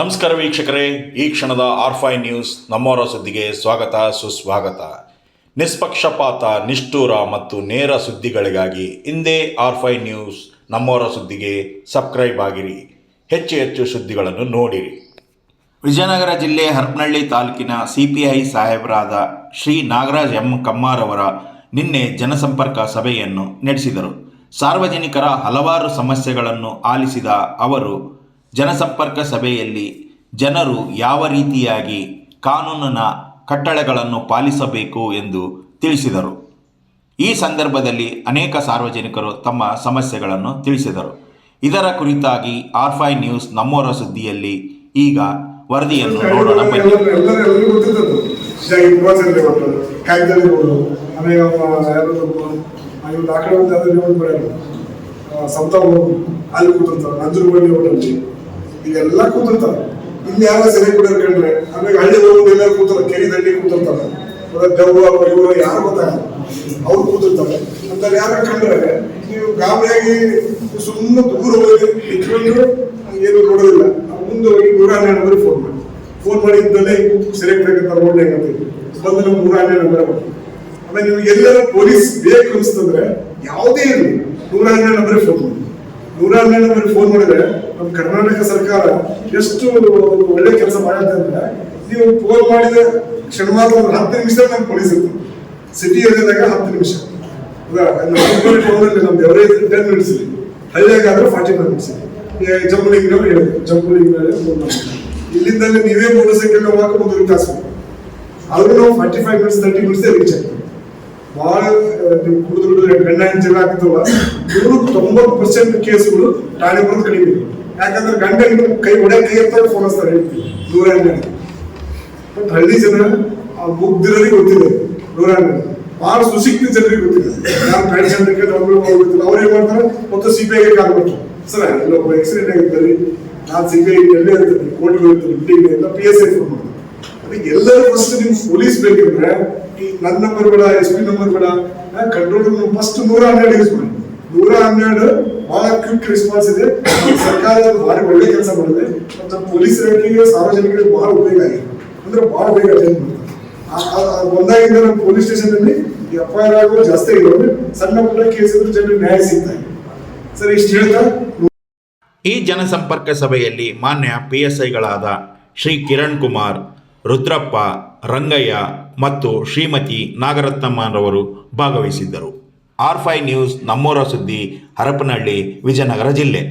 ನಮಸ್ಕಾರ ವೀಕ್ಷಕರೇ, ಈ ಕ್ಷಣದ ಆರ್ಫೈ ನ್ಯೂಸ್ ನಮ್ಮವರ ಸುದ್ದಿಗೆ ಸ್ವಾಗತ, ಸುಸ್ವಾಗತ. ನಿಷ್ಪಕ್ಷಪಾತ, ನಿಷ್ಠೂರ ಮತ್ತು ನೇರ ಸುದ್ದಿಗಳಿಗಾಗಿ ಇಂದೇ ಆರ್ಫೈ ನ್ಯೂಸ್ ನಮ್ಮವರ ಸುದ್ದಿಗೆ ಸಬ್ಸ್ಕ್ರೈಬ್ ಆಗಿರಿ. ಹೆಚ್ಚು ಹೆಚ್ಚು ಸುದ್ದಿಗಳನ್ನು ನೋಡಿರಿ. ವಿಜಯನಗರ ಜಿಲ್ಲೆ ಹರಪನಹಳ್ಳಿ ತಾಲೂಕಿನ ಸಿಪಿಐ ಸಾಹೇಬರಾದ ಶ್ರೀ ನಾಗರಾಜ್ ಎಂ ಕಮ್ಮಾರವರ ನಿನ್ನೆ ಜನಸಂಪರ್ಕ ಸಭೆಯನ್ನು ನಡೆಸಿದರು. ಸಾರ್ವಜನಿಕರ ಹಲವಾರು ಸಮಸ್ಯೆಗಳನ್ನು ಆಲಿಸಿದ ಅವರು ಜನಸಂಪರ್ಕ ಸಭೆಯಲ್ಲಿ ಜನರು ಯಾವ ರೀತಿಯಾಗಿ ಕಾನೂನಿನ ಕಟ್ಟಳೆಗಳನ್ನು ಪಾಲಿಸಬೇಕು ಎಂದು ತಿಳಿಸಿದರು. ಈ ಸಂದರ್ಭದಲ್ಲಿ ಅನೇಕ ಸಾರ್ವಜನಿಕರು ತಮ್ಮ ಸಮಸ್ಯೆಗಳನ್ನು ತಿಳಿಸಿದರು. ಇದರ ಕುರಿತಾಗಿ ಆರ್ಫೈ ನ್ಯೂಸ್ ನಮ್ಮೋರ ಸುದ್ದಿಯಲ್ಲಿ ಈಗ ವರದಿಯನ್ನು ನೋಡೋಣ ಬನ್ನಿ. ಅಲ್ಲಿ ಕೂತಂತಾರೆ ನಂಜನಗೂಡಿ ಹೋಟೆಲ್ ಇವೆಲ್ಲ ಕೂತಿರ್ತಾರೆ ಇಲ್ಲಿ ಯಾರೋ ಸೆರೆ ಕೂಡ ಕಂಡ್ರೆ ಆಮೇಲೆ ಹಳ್ಳಿ ಹೋಗೋದು ಎಲ್ಲ ಕೂತಾರೆ ಕೆರೆ ದಂಡಿ ಕೂತಿರ್ತಾರೆ. ದೆವ್ವ ಇವರು ಯಾರು ಗೊತ್ತಾಗಲ್ಲ. ಅವ್ರು ಕೂತಿರ್ತಾರೆ. ಅಂತ ಯಾರು ಕಂಡ್ರೆ, ನೀವು ಗಾಬರಿಯಾಗಿ ಸುಮ್ಮನೆ ದೂರ ಹೋಗಿ ನಿಂತ್ಕೊಂಡು ಏನು ನೋಡೋದಿಲ್ಲ. ಮುಂದೆ ಹೋಗಿ ನೂರ ಹನ್ನೆರಡು ನಂಬರ್ ಫೋನ್ ಮಾಡಿ. ಫೋನ್ ಮಾಡಿ ಇದ್ದಲ್ಲೇ ಸೆಲೆಕ್ಟ್ ಆಗಿರ್ತಾರೆ ರೋಡ್ ಅಂತ ಬಂದು ನೂರ ಹನ್ನೆರಡು ನಂಬರ್ ಆಮೇಲೆ ನೀವು ಎಲ್ಲರೂ ಪೊಲೀಸ್ ಬೇಕು ಅನಿಸ್ತಂದ್ರೆ ಯಾವುದೇ ಇರಲಿ, ನೂರ ಹನ್ನೆರಡು ನಂಬರ್ ಫೋನ್ ಮಾಡಿ. ನೂರ ಹನ್ನೆರಡು ನಂಬರ್ ಫೋನ್ ಮಾಡಿದ್ರೆ ನಮ್ಮ ಕರ್ನಾಟಕ ಸರ್ಕಾರ ಎಷ್ಟು ಒಳ್ಳೆ ಕೆಲಸ ಮಾಡುತ್ತೆ ಅಂದ್ರೆ ನೀವು ಫೋನ್ ಮಾಡಿದ ಕ್ಷಣ ಮಾತ್ರ ಒಂದು ಹತ್ತು ನಿಮಿಷ ನಮ್ಗೆ ಪೊಲೀಸ್ ಇತ್ತು ಸಿಟಿ ಏರಿಯಾದಾಗ ಹತ್ತು ನಿಮಿಷ. ಟೌನಲ್ಲಿ ನಮ್ದು ಎವರೇಜ್ ಟೆನ್ ಮಿನಿಟ್ಸ್ ಇದೆ. ಹಳ್ಳಿಯಾಗಾದ್ರೆ ಫಾರ್ಟಿ ಫೈವ್ ಮಿನಿಟ್ಸ್ ಇದೆ. ಜಂಬುಲಿಂಗ್ ಹೇಳಿದೆ ಜಂಬುಲಿಂಗ್ ಇಲ್ಲಿಂದಲೇ ನೀವೇ ಮೋಟರ್ ಸೈಕಲ್ ಹೋಗಕ್ಕೆ ಒಂದು ತಾಸು. ಆದ್ರೂ ನಾವು forty five minutes thirty minutes reach ಭಾಳ ನೀವು ಕುಡಿದು ಗಂಡ ಹೆಂಡತಿ ಆಗ್ತವ ನೂರು ತೊಂಬತ್ತು ಪರ್ಸೆಂಟ್ ಕೇಸ್ಗಳು ಠಾಣೆ ಬರೋದು ಕಡಿಮೆ. ಯಾಕಂದ್ರೆ ಗಂಡ ಹೆಂಡ್ತಿ ಕೈ ಹೊಡೆ ಕೈ ಅಂತ ಫೋನ್ ಹಚ್ತಾರೆ ಹೇಳ್ತೀವಿ. ನೂರ ಹನ್ನೆರಡು. ಬಟ್ ಹಳ್ಳಿ ಜನ ಆ ಮುಗ್ದಿರೋರಿಗೆ ಗೊತ್ತಿದೆ ನೂರ ಹನ್ನೆರಡು. ಭಾಳ ಸುಶಿಕ್ತ ಜನರಿಗೆ ಗೊತ್ತಿದೆ. ನಾನು ಪ್ಯಾಡ್ ಜನರಿಗೆ ಅವ್ರು ಏನ್ ಮಾಡ್ತಾರೆ? ಮತ್ತು ಸಿ ಬಿ ಐಗೆ ಕಾಲ್ ಮಾಡ್ತಾರೆ ಸರ್ ಇಲ್ಲೊಬ್ಬ ಆಕ್ಸಿಡೆಂಟ್ ಆಗಿರ್ತಾರೆ ನಾನು ಸಿ ಬಿ ಐ ಎಲ್ಲೇ ಇರ್ತೀನಿ ಇರ್ತೀನಿ ಮೀಟಿಂಗ್ ಎಲ್ಲ ಪಿ ಎಸ್ ಐ ಫೋನ್ ಮಾಡ್ತಾರೆ. ಅದಕ್ಕೆ ಎಲ್ಲರೂ ಫಸ್ಟ್ ನಿಮ್ಗೆ ಪೊಲೀಸ್ ಬೇಕಂದ್ರೆ, ಈ ನನ್ನ ನಂಬರ್ ಬೇಡ ಎಸ್ ಪಿ ನಂಬರ್ ಬೇಡ ಕಂಟ್ರೋಲ್ ಫಸ್ಟ್ ನೂರ ಹನ್ನೆರಡು ಯೂಸ್ ಮಾಡಿ. ನೂರ ಹನ್ನೆರಡು ಬಹಳ ಕ್ವಿಕ್ ರೆಸ್ಪಾನ್ಸ್ ಇದೆ. ಸರ್ಕಾರ ಭಾರಿ ಒಳ್ಳೆ ಕೆಲಸ ಮಾಡಿದೆ. ಮತ್ತು ಪೊಲೀಸರಿಗೆ ಸಾರ್ವಜನಿಕರಿಗೆ ಬಹಳ ಉಪಯೋಗ ಆಗಿದೆ. ಅಂದ್ರೆ ಬಹಳ ಬೇಗ ಅಟೆಂಡ್ ಮಾಡ್ತಾರೆ ಒಂದಾಗಿಂದ ನಮ್ಮ ಪೊಲೀಸ್ ಸ್ಟೇಷನ್ ಅಲ್ಲಿ ಎಫ್ ಐ ಆರ್ ಆಗುವ ಜಾಸ್ತಿ ಇರೋದು ಸಣ್ಣ ಪುಟ್ಟ ಕೇಸ್ ಇದ್ರೆ ಜನರಿಗೆ ನ್ಯಾಯ ಸಿಗ್ತಾ ಇದೆ ಸರ್, ಇಷ್ಟು ಹೇಳ್ತಾ ಈ ಜನಸಂಪರ್ಕ ಸಭೆಯಲ್ಲಿ ಮಾನ್ಯ ಪಿ ಎಸ್ ಐಗಳಾದ ಶ್ರೀ ಕಿರಣ್ ಕುಮಾರ್, ರುದ್ರಪ್ಪ, ರಂಗಯ್ಯ ಮತ್ತು ಶ್ರೀಮತಿ ನಾಗರತ್ನಮ್ಮರವರು ಭಾಗವಹಿಸಿದ್ದರು. ಆರ್ ಫೈ ನ್ಯೂಸ್ ನಮ್ಮೂರ ಸುದ್ದಿ ಹರಪನಹಳ್ಳಿ ವಿಜಯನಗರ ಜಿಲ್ಲೆ